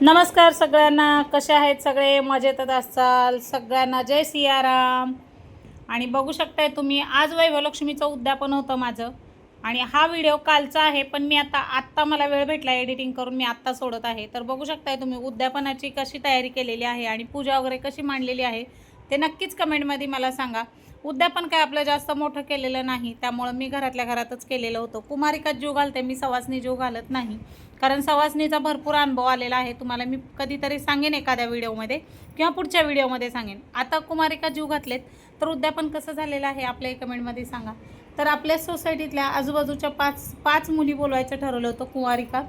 नमस्कार सगळ्यांना. कसे आहेत सगळे? मजेतच असाल? सगळ्यांना जय सियाराम. आणि बघू शकताय तुम्ही आज वैभवलक्ष्मीचं उद्यापन होतं माझं. आणि हा व्हिडिओ कालचा आहे पण मी आता आत्ता मला वेळ भेटला एडिटिंग करून मी आत्ता सोडत आहे. तर बघू शकताय तुम्ही उद्यापनाची कशी तयारी केलेली आहे आणि पूजा वगैरे कशी मांडलेली आहे ते नक्कीच कमेंटमध्ये मला सांगा. उद्यापन काय आपलं जास्त मोठं केलेलं नाही. त्यामुळं मी घरातल्या घरातच केलेलं होतं. कुमारिकात जीव घालते मी सवासनी जीव घालत नाही. कारण सवासनीचा भरपूर अनुभव आलेला आहे. तुम्हाला मी कधीतरी सांगेन एखाद्या व्हिडिओमध्ये किंवा पुढच्या व्हिडिओमध्ये सांगेन. आता कुमारिका जीव घातलेत तर उद्यापन कसं झालेलं आहे आपल्या कमेंटमध्ये सांगा. तर आपल्या सोसायटीतल्या आजूबाजूच्या पाच पाच मुली बोलवायचं ठरवलं होतं कुमारिका.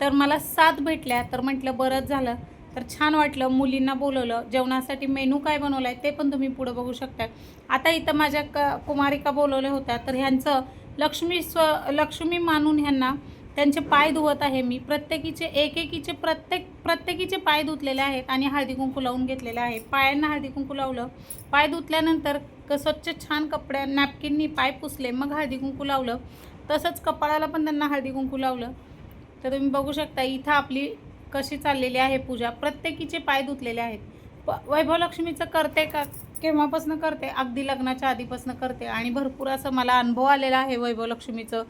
तर मला सात भेटल्या तर म्हटलं बरंच झालं. तर छान वाटलं मुलींना बोलवलं. जेवणासाठी मेनू काय बनवलं आहे ते पण तुम्ही पुढं बघू शकता आता इथं माझ्या क कुमारिका बोलवल्या होत्या. तर ह्यांचं लक्ष्मी स्व लक्ष्मी मानून ह्यांना त्यांचे पाय धुवत आहे मी. प्रत्येकीचे एकेकीचे प्रत्येक प्रत्येकीचे पाय धुतलेले आहेत आणि हळदी कुंकू लावून घेतलेले आहे. पायांना हळदी कुंकू लावलं. पाय धुतल्यानंतर क स्वच्छ छान कपड्या नॅपकिननी पाय पुसले. मग हळदी कुंकू लावलं. तसंच कपाळाला पण त्यांना हळदी कुंकू लावलं. तर तुम्ही बघू शकता इथं आपली कशी चाललेली आहे पूजा? प्रत्येकीचे पाय धुतलेले आहेत. प वैभवलक्ष्मीचं करते का? केव्हापासून करते? अगदी लग्नाच्या आधीपासून करते. आणि भरपूर असं मला अनुभव आलेला आहे वैभवलक्ष्मीचं.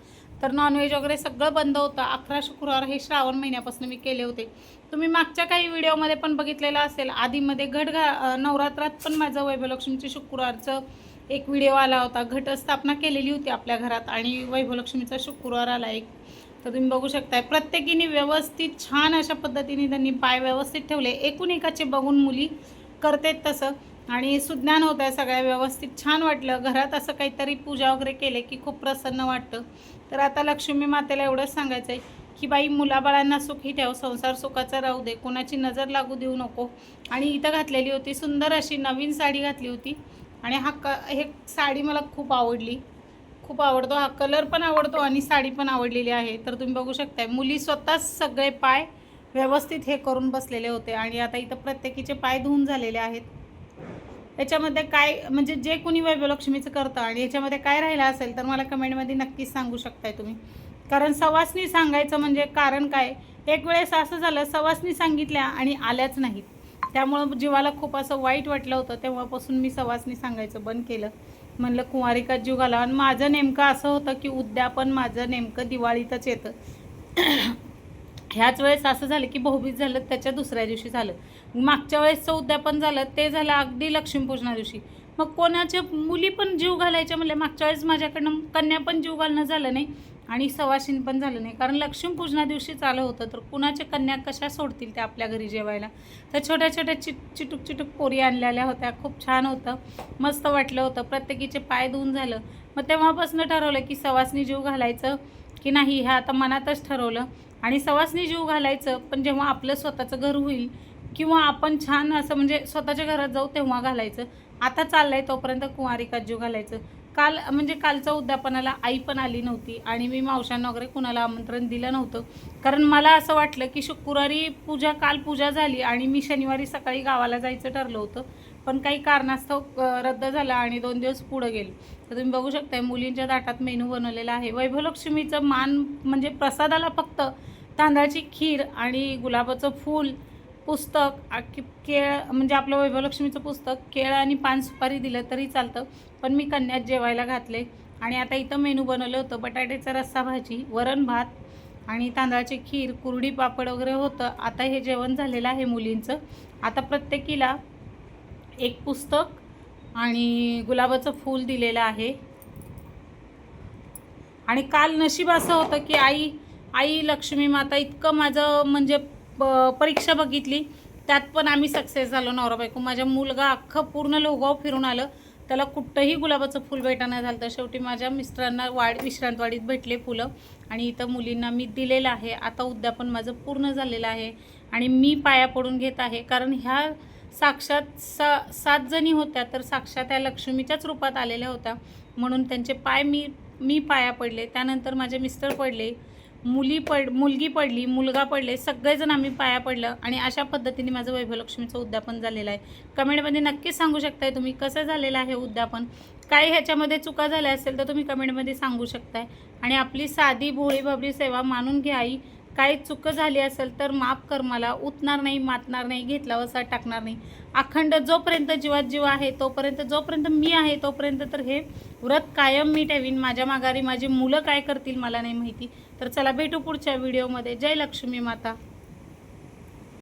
तर नॉनव्हेज वगैरे सगळं बंद होतं. अकरा शुक्रवार हे श्रावण महिन्यापासून मी केले होते. तुम्ही मागच्या काही व्हिडिओमध्ये पण बघितलेलं असेल. आधीमध्ये घट घा नवरात्रात पण माझं वैभवलक्ष्मीचे शुक्रवारचं एक व्हिडिओ आला होता. घटस्थापना केलेली होती आपल्या घरात. आणि वैभवलक्ष्मीचा शुक्रवार आला एक. तर तुम्ही बघू शकताय प्रत्येकीने व्यवस्थित छान अशा पद्धतीने त्यांनी पाय व्यवस्थित ठेवले. एकूण एकाचे बघून मुली करतेत तसं. आणि सुज्ञान होत आहे सगळ्या व्यवस्थित छान वाटलं. घरात असं काहीतरी पूजा वगैरे केले की खूप प्रसन्न वाटतं. तर आता लक्ष्मी मातेला एवढंच सांगायचं आहे की बाई मुलाबाळांना सुखी ठेव संसार सुखाचा राहू दे. कोणाची नजर लागू देऊ नको. आणि इथं घातलेली होती सुंदर अशी नवीन साडी घातली होती. आणि हा क हे साडी मला खूप आवडली. खूप आवडतो. हा कलर पण आवडतो आणि साडी पण आवडलेली आहे. तर तुम्ही बघू शकताय मुली स्वतःच सगळे पाय व्यवस्थित हे करून बसलेले होते आणि आता इथं प्रत्येकीचे पाय धुवून झालेले आहेत. याच्यामध्ये काय म्हणजे जे कोणी वैभवलक्ष्मीचं करतं आणि याच्यामध्ये काय राहिलं असेल तर मला कमेंटमध्ये नक्कीच सांगू शकताय तुम्ही. कारण सवासनी सांगायचं म्हणजे कारण काय? एक वेळेस असं झालं सवासनी सांगितल्या आणि आल्याच नाहीत. त्यामुळं जीवाला खूप असं वाईट वाटलं होतं. तेव्हापासून मी सवासनी सांगायचं बंद केलं. म्हणलं कुंवारिका जीव घाला आणि माझं नेमकं असं होतं की उद्यापन माझं नेमकं दिवाळीतच येतं. ह्याच वेळेस असं झालं की बहुबीज झालं त्याच्या दुसऱ्या दिवशी झालं. मागच्या वेळेसचं उद्यापन झालं ते झालं अगदी लक्ष्मीपूजना दिवशी. मग कोणाच्या मुली पण जीव घालायच्या म्हणले मागच्या वेळेस माझ्याकडनं कन्या पण जीव घालणं झालं नाही. आणि सवाशीन पण झालं नाही. कारण लक्ष्मीपूजना दिवशी चालू होतं तर कुणाच्या कन्या कशा सोडतील त्या आपल्या घरी जेवायला? तर छोट्या छोट्या चिट चिटूक चिटूक पोरी आणलेल्या होत्या खूप छान होतं मस्त वाटलं होतं. प्रत्येकीचे पाय धुवून झालं. मग तेव्हापासून ठरवलं की सवासनी जीव घालायचं की नाही हे आता मनातच ठरवलं. आणि सवासनी जीव घालायचं पण जेव्हा आपलं स्वतःचं घर होईल किंवा आपण छान असं म्हणजे स्वतःच्या घरात जाऊ तेव्हा घालायचं. आता चाललं आहे तोपर्यंत कुंवारिकात जीव घालायचं. काल म्हणजे कालच्या उद्यापनाला आई पण आली नव्हती आणि मी मावशांना वगैरे कुणाला आमंत्रण दिलं नव्हतं. कारण मला असं वाटलं की शुक्रवारी पूजा काल पूजा झाली आणि मी शनिवारी सकाळी गावाला जायचं ठरलं होतं. पण काही कारणास्तव रद्द झाला आणि दोन दिवस पुढं गेले. तर तुम्ही बघू शकताय मुलींच्या ताटात मेनू बनवलेला आहे. वैभवलक्ष्मीचं मान म्हणजे प्रसादाला फक्त तांदळाची खीर आणि गुलाबाचं फूल पुस्तक केळ म्हणजे आपलं वैभवलक्ष्मीचं पुस्तक केळ आणि पान सुपारी दिलं तरी चालतं. पण मी कन्यात जेवायला घातले आणि आता इथं मेनू बनवलं होतं. बटाट्याचा रस्सा भाजी वरण भात आणि तांदळाची खीर कुरडी पापड वगैरे होतं. आता हे जेवण झालेलं आहे मुलींचं. आता प्रत्येकीला एक पुस्तक आणि गुलाबाचं फूल दिलेलं आहे. आणि काल नशीब असं होतं की आई आई लक्ष्मी माता इतकं माझं म्हणजे प- परीक्षा बघितली. त्यात पण आम्ही सक्सेस झालो नवरा बायको माझ्या मुलगा अख्खं पूर्ण लोगाव फिरून आलं. त्याला कुठंही गुलाबाचं फुल भेटायला झालं. तर शेवटी माझ्या मिस्टरांना वाढ विश्रांतवाडीत भेटले फुलं. आणि इथं मुलींना मी दिलेलं आहे. आता उद्यापन माझं पूर्ण झालेलं आहे. आणि मी पाया पडून घेत आहे. कारण ह्या साक्षात सा सात जणी होत्या तर साक्षात त्या लक्ष्मीच्याच रूपात आलेल्या होत्या. म्हणून त्यांचे पाय मी मी पाया पडले. त्यानंतर माझे मिस्टर पडले. मुली पड मुलगी पडली मुलगा पडले सगळेजण आम्ही पाया पडलं आणि अशा पद्धतीने माझं वैभवलक्ष्मीचं उद्यापन झालेलं आहे. कमेंटमध्ये नक्कीच सांगू शकताय तुम्ही कसं झालेलं आहे उद्यापन. काही ह्याच्यामध्ये चुका झाल्या असेल तर तुम्ही कमेंटमध्ये सांगू शकताय. आणि आपली साधी भोळी भाबरी सेवा मानून घ्या आई. काही चुकं झाली असेल तर माफ कर मला. उतणार नाही मातणार नाही घेतला वसा टाकणार नाही. अखंड जोपर्यंत जीवात जीव आहे तोपर्यंत जोपर्यंत मी आहे तोपर्यंत तर हे व्रत कायम मी ठेवीन. माझ्या माघारी माझी मुलं काय करतील मला नाही माहिती. तर चला भेटू पुढच्या व्हिडिओमध्ये जय लक्ष्मी माता.